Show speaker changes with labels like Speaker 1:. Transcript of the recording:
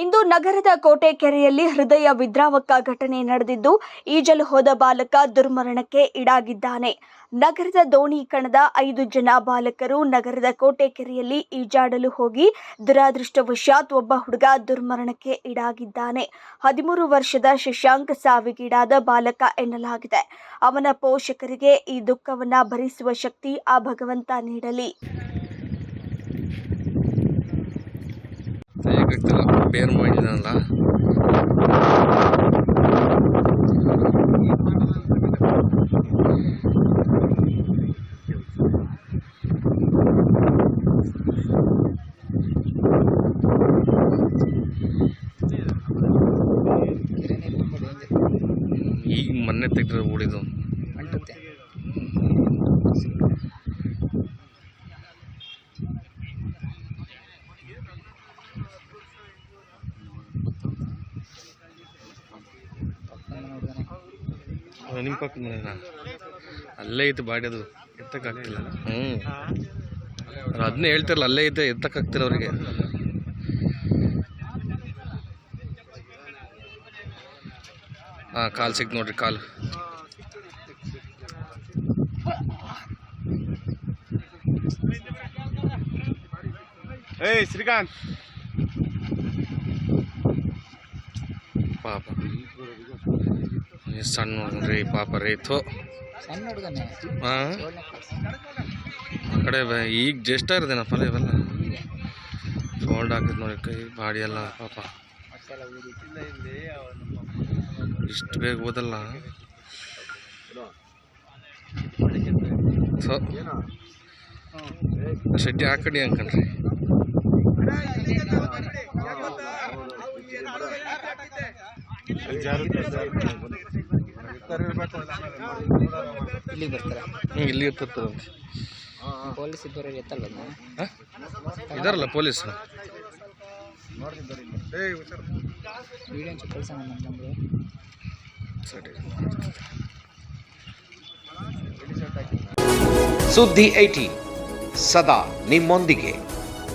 Speaker 1: ಇಂದು ನಗರದ ಕೋಟೆ ಕೆರೆಯಲ್ಲಿ ಹೃದಯ ವಿದ್ರಾವಕ ಘಟನೆ ನಡೆದಿದ್ದು, ಈಜಲು ಹೋದ ಬಾಲಕ ದುರ್ಮರಣಕ್ಕೆ ಈಡಾಗಿದ್ದಾನೆ. ನಗರದ ದೋಣಿ ಕಣದ ಐದು ಜನ ಬಾಲಕರು ನಗರದ ಕೋಟೆ ಕೆರೆಯಲ್ಲಿ ಈಜಾಡಲು ಹೋಗಿ, ದುರಾದೃಷ್ಟವಶಾತ್ ಒಬ್ಬ ಹುಡುಗ ದುರ್ಮರಣಕ್ಕೆ ಈಡಾಗಿದ್ದಾನೆ. ಹದಿಮೂರು ವರ್ಷದ ಶಶಾಂಕ್ ಸಾವಿಗೀಡಾದ ಬಾಲಕ ಎನ್ನಲಾಗಿದೆ. ಅವನ ಪೋಷಕರಿಗೆ ಈ ದುಃಖವನ್ನ ಭರಿಸುವ ಶಕ್ತಿ ಆ ಭಗವಂತ ನೀಡಲಿ.
Speaker 2: ಬೇರ್ ಮಾಡಿದಾನಲ್ಲ. ಈಗ ಮೊನ್ನೆ ತೆಗ್ದ್ರೆ ಉಳಿದು
Speaker 3: ಅಂಟುತ್ತೆ
Speaker 2: ನಿಮ್ಮ ಪಕ್ಕ ಅಲ್ಲೇ ಐತೆ ಬಾಡಿ ಅದು. ಎತ್ತಕ್ಕಾಗ್ತಿಲ್ಲ. ಹ್ಞೂ ಅವ್ರು ಅದನ್ನೇ ಹೇಳ್ತಿರಲ್ಲ ಅಲ್ಲೇ ಐತೆ ಎತ್ತಕ್ಕಾಗ್ತಿಲ್ಲ ಅವರಿಗೆ. ಹಾಂ ಕಾಲು ಸಿಕ್ ನೋಡ್ರಿ ಕಾಲು.
Speaker 4: ಏಯ್ ಶ್ರೀಕಾಂತ್.
Speaker 2: ಪಾಪ. ಈ ಸಣ್ಣ ಹುಡುಗನ್ರಿ ಪಾಪ ರೀ ಥೋ
Speaker 3: ಸಣ್ಣ ಹುಡುಗನೇ?
Speaker 2: ಹಾಂ? ಆ ಕಡೆ ಬ- ಈಗ ಜಸ್ಟ್ ಫಲ ಇವೆಲ್ಲ ಫೋಲ್ಡ್ ಹಾಕಿದ್ ನೋಡಿ ಕೈ ಬಾಡಿ ಎಲ್ಲ ಪಾಪ. ಇಷ್ಟು ಬೇಗ ಓದಲ್ಲ? ಸೊ ಶೆಟ್ಟಿ ಆ ಕಡೆ ಅನ್ಕಂಡ್ರಿ
Speaker 3: ಇಲ್ಲಿಗೆ ಬರ್ತಾರೆ.
Speaker 2: ಹ್ಞೂ ಇಲ್ಲಿ ಇರ್ತಿರ್ತದಂತೆ
Speaker 3: ಪೊಲೀಸ್ ಇದ್ದವರು ಎತ್ತಲ್ಲ
Speaker 2: ಇದಾರಲ್ಲ ಪೊಲೀಸ್?
Speaker 3: ವಿಡಿಯೋ ಕಳ್ಸೋಣ ನಮ್ಮ
Speaker 5: ಸುದ್ದಿ ಐಟಿ ಸದಾ ನಿಮ್ಮೊಂದಿಗೆ.